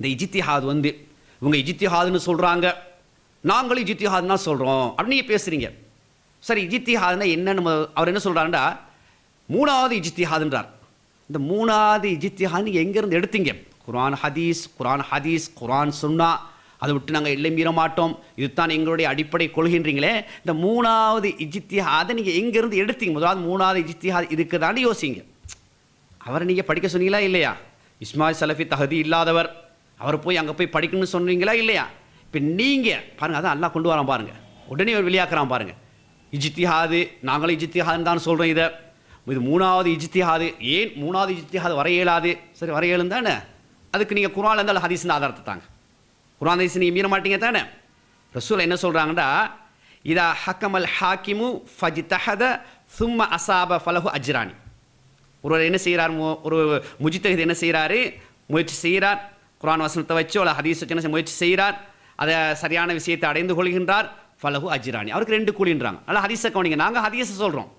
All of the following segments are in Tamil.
இந்த இஜித்திஹாத் வந்து இவங்க இஜித்திஹாதுன்னு சொல்கிறாங்க நாங்களும் இஜித்திஹாதுன்னு தான் சொல்கிறோம் அப்படின்னு நீங்கள் பேசுகிறீங்க சரி இஜித்திஹாதுன்னா என்னன்னு அவர் என்ன சொல்கிறாருன்னா மூணாவது இஜித்திஹாதுன்றார். இந்த மூணாவது இஜித்திஹாத் நீங்கள் எங்கேருந்து எடுத்தீங்க? குரான் ஹதீஸ் குரான் ஹதீஸ் குரான் சுன்னா. அதை விட்டு நாங்கள் எல்லை மீற மாட்டோம். இதுதான் எங்களுடைய அடிப்படை கொள்கின்றீங்களே. இந்த மூணாவது இஜித்திஹாதை நீங்கள் எங்கேருந்து எடுத்தீங்க? முதலாவது மூணாவது இஜித்திஹாத் இருக்குதான்னு யோசிங்க. அவரை நீங்கள் படிக்க சொன்னீங்களா இல்லையா? இஸ்மாயில் சலஃபி தகுதி இல்லாதவர். அவர் போய் அங்கே போய் படிக்கணும்னு சொன்னீங்களா இல்லையா? இப்போ நீங்கள் பாருங்கள் அதான் எல்லாம் கொண்டு வரான் பாருங்கள் உடனே அவர் வெளியாக்குறான் பாருங்கள் இஜித்திஹாது நாங்களும் இஜித்திஹாதுன்னு தான் சொல்கிறோம் இதை. இது மூணாவது இஜித்திஹாது. ஏன் மூணாவது இஜித்திஹாது வர இயலாது? சரி வர இயலும் தானே? அதுக்கு நீங்கள் குரான் இருந்தால் ஹதீஸ்னு ஆதாரத்தை தாங்க. குரான் ஹதீஸ் நீங்கள் மீற மாட்டீங்க தானே? ரசூல் என்ன சொல்கிறாங்கன்னா இதா ஹக்கமல் ஹாக்கிமு ஃபஜித்தஹத சும்ம அசாப ஃபலஹு அஜ்ரானி. ஒருவர் என்ன செய்கிறார் மு- ஒரு முஜித்தகது என்ன செய்கிறாரு முயற்சி செய்கிறார். குரான் வசனத்தை வச்சு அல்ல ஹதீஸ் வச்சு என்ன முயற்சி செய்கிறார். அதை சரியான விஷயத்தை அடைந்து கொள்கின்றார். ஃபலகு அஜ்ரானி. அவருக்கு ரெண்டு கூலின்றாங்க. நல்லா ஹதீஸை கவனிங்க. நாங்கள் ஹதீஸை சொல்கிறோம்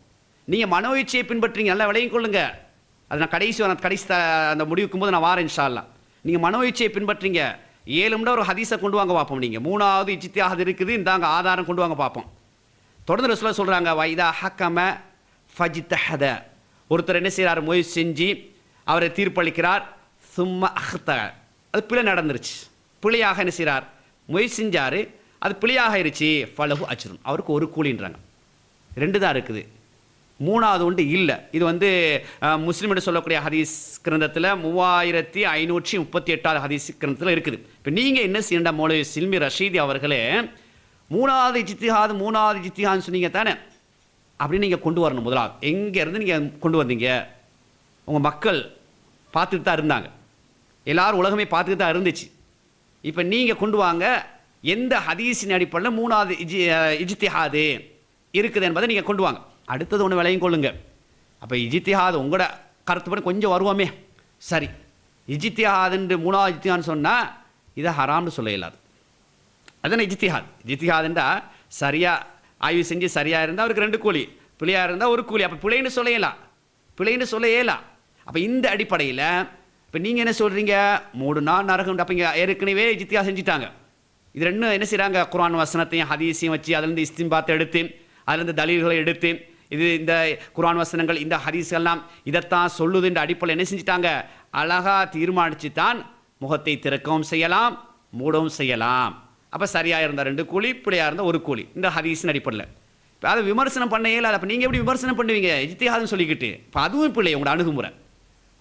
நீங்கள் மனோ இச்சையை பின்பற்றீங்க நல்லா விளையும் கொள்ளுங்க. அது நான் கடைசி வர- கடைசி அந்த முடிவுக்கும் போது நான் வாரேன் இன்ஷா நீங்கள் மனோ இச்சையை பின்பற்றீங்க ஏழும்னா ஒரு ஹதீஸை கொண்டு வாங்க பார்ப்போம் நீங்கள் மூணாவது இச்சித்தியாக இருக்குது. இந்தாங்க ஆதாரம் கொண்டு வாங்க பார்ப்போம். தொடர்ந்து ரசூலா சொல்கிறாங்க வைதா ஹக்கம ஃபஜித்தஹத ஒருத்தர் என்ன செய்கிறார் முயற்சி செஞ்சு அவரை தீர்ப்பளிக்கிறார். சும்மா அஹ்த அது பிழை நடந்துருச்சு. பிழையாக என்ன செய்கிறார் மொய் செஞ்சார். அது பிழையாக ஆயிருச்சு. ஃபலஹு அச்சுரும் அவருக்கு ஒரு கூலின்றாங்க. ரெண்டு தான் இருக்குது. மூணாவது ஒன்று இல்லை. இது வந்து முஸ்லீம் என்று சொல்லக்கூடிய ஹதீஸ் கிரந்தத்தில் மூவாயிரத்தி ஐநூற்றி முப்பத்தி எட்டாவது ஹதீஸ் கிரந்தத்தில் இருக்குது. இப்போ நீங்கள் என்ன செய்யண்டா மௌலவி சில்மி ரஷீதி அவர்களே? மூணாவது ஜித்திஹாது மூணாவது ஜித்திஹான்னு சொன்னீங்க தானே? அப்படின்னு நீங்கள் கொண்டு வரணும் முதலாவது. எங்கேருந்து நீங்கள் கொண்டு வந்தீங்க? உங்கள் மக்கள் பார்த்துட்டு தான் இருந்தாங்க. எல்லாரும் உலகமே பார்த்துட்டு தான் இருந்துச்சு. இப்போ நீங்கள் கொண்டு வாங்க எந்த ஹதீஸின் அடிப்படையில் மூணாவது இஜி இஜித்திஹாது இருக்குது என்பதை நீங்கள் கொண்டு வாங்க. அடுத்தது ஒன்று விலையும் கொள்ளுங்க. அப்போ இஜித்திஹாது உங்களோட கருத்துப்படி கொஞ்சம் வருவோமே. சரி இஜித்திஹாதுன்று மூணாவது இஜித்திஹான்னு சொன்னால் இதை ஹராம்னு சொல்ல இயலாது. அதுதான் இஜித்திஹாத். இஜித்திஹாதுன்றா சரியாக ஆய்வு செஞ்சு சரியாக இருந்தால் அவருக்கு ரெண்டு கூலி பிள்ளையாக இருந்தால் ஒரு கூலி. அப்போ பிள்ளைன்னு சொல்ல இயலாம் பிழைன்னு சொல்ல இயலாம் அப்போ இந்த அடிப்படையில் இப்போ நீங்கள் என்ன சொல்கிறீங்க மூணு நாள் நரகம் அப்போ இங்கே ஏற்கனவே ஜித்தியா செஞ்சுட்டாங்க. இது ரெண்டும் என்ன செய்கிறாங்க குரான் வசனத்தையும் ஹதீஸையும் வச்சு அதுலேருந்து இஸ்திம்பாத்தை எடுத்து அதுலேருந்து தலீல்களை எடுத்து இது இந்த குரான் வசனங்கள் இந்த ஹதீஸ்கள்லாம் இதைத்தான் சொல்லுதுன்ற அடிப்படையில் என்ன செஞ்சிட்டாங்க? அழகா தீர்மானித்து தான் முகத்தை திறக்கவும் செய்யலாம் மூடவும் செய்யலாம். அப்போ சரியாக இருந்தால் ரெண்டு கூலி பிள்ளையாக இருந்தால் ஒரு கூலி. இந்த ஹதீஸின் அடிப்படையில். இப்போ அதை விமர்சனம் பண்ண இயலாது அப்போ நீங்கள் எப்படி விமர்சனம் பண்ணுவீங்க? இஜித்திஹாதுன்னு சொல்லிக்கிட்டு. இப்போ அதுவும் பிள்ளை உங்களோட அணுகுமுறை.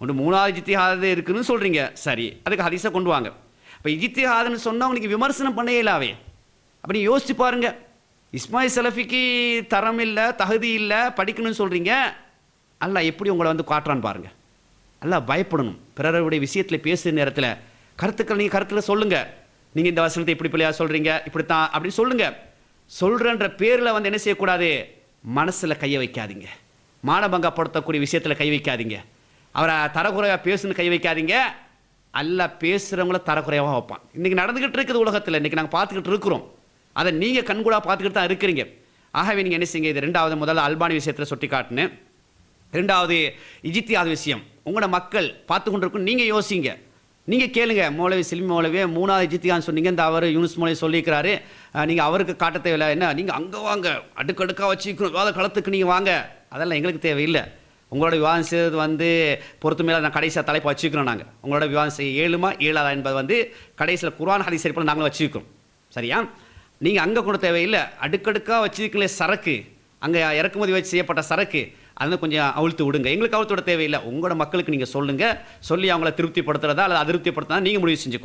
ஒன்று மூணாவது இஜித்திஹாது இருக்குன்னு சொல்கிறீங்க சரி. அதுக்கு ஹதீஸை கொண்டு வாங்க. இப்போ இஜித்திஹாதுன்னு சொன்னால் உங்களுக்கு விமர்சனம் பண்ண இயலாவே அப்படி நீ யோசிச்சு பாருங்கள் இஸ்மாயில் சலஃபிக்கு தரம் இல்லை தகுதி இல்லை படிக்கணும்னு சொல்கிறீங்க அல்ல எப்படி உங்களை வந்து காட்டுறான்னு பாருங்கள் அல்லாஹ் பயப்படணும். பிறருடைய விஷயத்தில் பேசுகிற நேரத்தில் கருத்துக்கள் நீங்கள் கருத்தில் சொல்லுங்கள் நீங்கள் இந்த வசனத்தை இப்படி பிள்ளையா சொல்கிறீங்க இப்படித்தான் அப்படின்னு சொல்லுங்கள் சொல்கிறன்ற பேரில் வந்து என்ன செய்யக்கூடாது? மனசில் கையை வைக்காதீங்க. மானபங்கப்படுத்தக்கூடிய விஷயத்தில் கை வைக்காதீங்க. அவரை தரக்குறையாக பேசுன்னு கை வைக்காதீங்க. அல்ல பேசுகிறவங்கள தரக்குறையாக வைப்பான். இன்றைக்கி நடந்துக்கிட்டு இருக்குது உலகத்தில் இன்றைக்கி நாங்கள் பார்த்துக்கிட்டு இருக்கிறோம். அதை நீங்கள் கண்கூடாக பார்த்துக்கிட்டு தான் இருக்கிறீங்க. ஆகவே நீங்கள் என்ன செய்யுங்க இது ரெண்டாவது முதல்ல அல்பானி விஷயத்தில் சுட்டி காட்டினேன். ரெண்டாவது இஜித்தியாத விஷயம். உங்களோட மக்கள் பார்த்து கொண்டிருக்கும் நீங்கள் யோசிங்க. நீங்கள் கேளுங்க மௌலவி சில்மி மௌலவி மூணாவது இஜித்தியான்னு சொன்னீங்க இந்த அவர் யூனிஸ் மௌலவி சொல்லியிருக்கிறாரு. நீங்கள் அவருக்கு காட்ட தேவையில்லை. என்ன நீங்கள் அங்கே வாங்க. அடுக்கடுக்காக வச்சுக்கணும் வாத களத்துக்கு நீங்கள் வாங்க. அதெல்லாம் எங்களுக்கு தேவையில்லை. உங்களோட விவாதம் செய்தது வந்து பொறுத்து மேலே நான் கடைசியாக தலைப்பு வச்சுக்கிறோம் நாங்கள் உங்களோட விவாதம் செய்ய ஏழுமா ஏழாதா என்பது வந்து கடைசியில் குரான் ஹரி சரிப்பில் நாங்களும் வச்சுக்கிறோம். சரியா? நீங்கள் அங்கே கூட தேவையில்லை. அடுக்கடுக்காக வச்சிருக்கீங்களே சரக்கு. அங்கே இறக்குமதி வச்சு செய்யப்பட்ட சரக்கு. அதை கொஞ்சம் அவிழ்த்து விடுங்க. எங்களுக்கு அவிழ்த்து விட தேவையில்லை. உங்களோட மக்களுக்கு நீங்கள் சொல்லுங்கள் சொல்லி அவங்கள திருப்திப்படுத்துறதா அல்லது அதிருப்திப்படுத்துறதா நீங்கள் முடிவு செஞ்சு